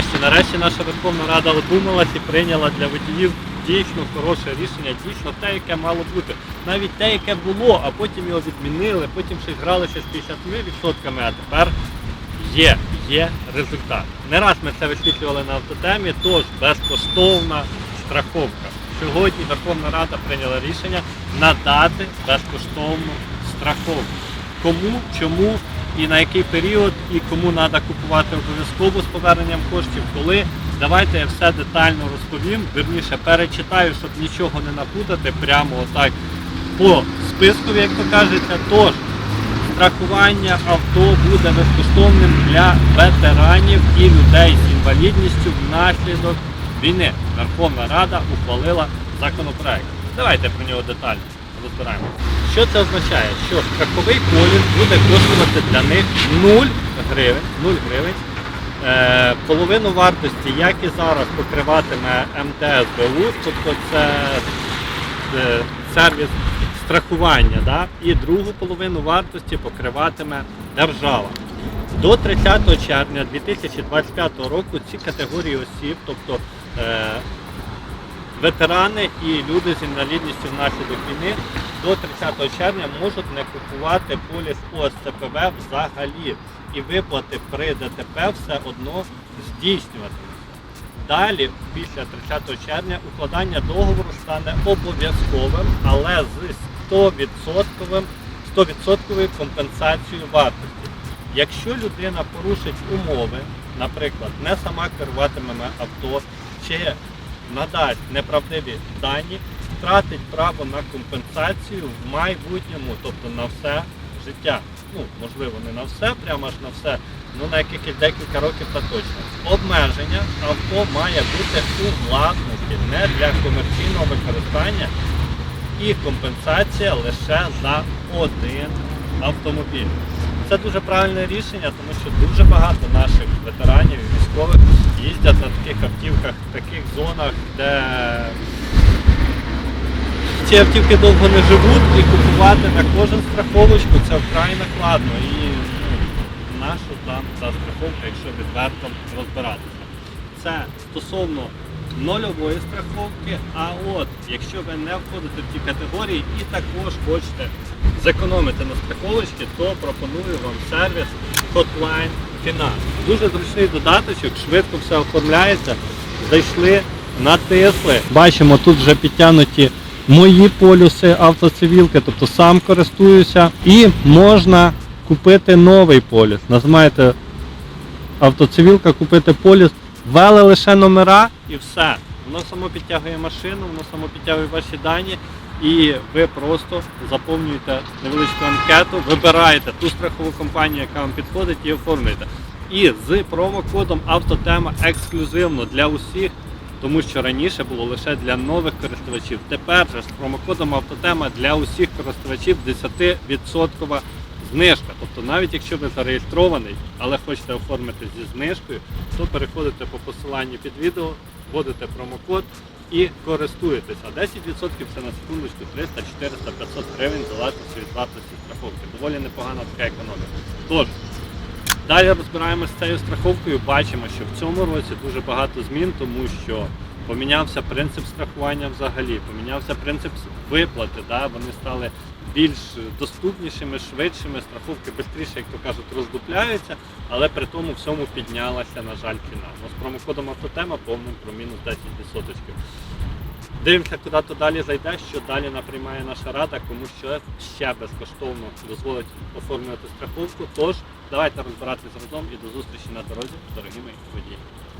нарешті, нарешті наша Верховна Рада одумалась і прийняла для водіїв дійсно хороше рішення, дійсно те, яке мало бути. Навіть те, яке було, а потім його відмінили, потім ще гралися з 50%, а тепер є, є результат. Не раз ми це висвітлювали на автотемі, тож безкоштовна страховка. Сьогодні Верховна Рада прийняла рішення надати безкоштовну страховку. Кому, чому і на який період, і кому треба купувати обов'язково з поверненням коштів, коли. Давайте я все детально розповім, верніше перечитаю, щоб нічого не напутати, прямо отак по списку, як то кажеться. Тож, страхування авто буде безкоштовним для ветеранів і людей з інвалідністю внаслідок війни. Верховна Рада ухвалила законопроект. Давайте про нього детально розбираємо. Що це означає? Що страховий поліс буде коштувати для них 0 гривень, 0 гривень. Е, половину вартості, як і зараз, покриватиме МТС БУ, тобто це е, сервіс страхування, да? і другу половину вартості покриватиме держава. До 30 червня 2025 року ці категорії осіб, тобто е, ветерани і люди з інвалідністю внаслідок війни, до 30 червня можуть не купувати поліс ОСЦПВ взагалі. І виплати при ДТП все одно здійснюватимуться. Далі, після 30 червня, укладання договору стане обов'язковим, але з 100%, 100% компенсацією вартості. Якщо людина порушить умови, наприклад, не сама керуватиме авто, чи надасть неправдиві дані, втратить право на компенсацію в майбутньому, тобто на все життя. Ну, можливо, не на все, прямо аж на все, ну на якихось декілька років та точно. Обмеження авто має бути у власності, не для комерційного використання і компенсація лише за один автомобіль. Це дуже правильне рішення, тому що дуже багато наших ветеранів і військових їздять на таких таких зонах, де ці автівки довго не живуть і купувати на кожен страховочку це вкрай накладно. І ну, нашу там ця страховка, якщо відверто розбиратися. Це стосовно нульової страховки, а от якщо ви не входите в ті категорії і також хочете зекономити на страховочці, то пропоную вам сервіс Hotline Finance. Дуже зручний додаточок, швидко все оформляється. Зайшли, натисли. Бачимо, тут вже підтягнуті мої полюси автоцивілки, тобто сам користуюся. І можна купити новий поліс. Нажимаєте автоцивілка, купити поліс, ввели лише номера і все. Воно само підтягує машину, воно само підтягує ваші дані, і ви просто заповнюєте невеличку анкету, вибираєте ту страхову компанію, яка вам підходить, і оформлюєте. І з промокодом Автотема ексклюзивно для усіх, тому що раніше було лише для нових користувачів. Тепер же з промокодом Автотема для усіх користувачів 10% знижка. Тобто навіть якщо ви зареєстрований, але хочете оформити зі знижкою, то переходите по посиланню під відео, вводите промокод і користуєтесь. А 10% це на секундочку 300, 400, 500 гривень залежності від вартості страховки. Доволі непогана така економія. Тож, Далі розбираємося з цією страховкою. Бачимо, що в цьому році дуже багато змін, тому що помінявся принцип страхування взагалі, помінявся принцип виплати. Да? Вони стали більш доступнішими, швидшими. Страховки швидше, як то кажуть, роздупляються, але при тому всьому піднялася, на жаль, ціна. Ну, з промокодом автотема повним про мінус 10%. Дивимося, куди то далі зайде, що далі наприймає наша рада, кому що ще безкоштовно дозволить оформлювати страховку. Тож давайте розбиратися разом і до зустрічі на дорозі, дорогі мої водії.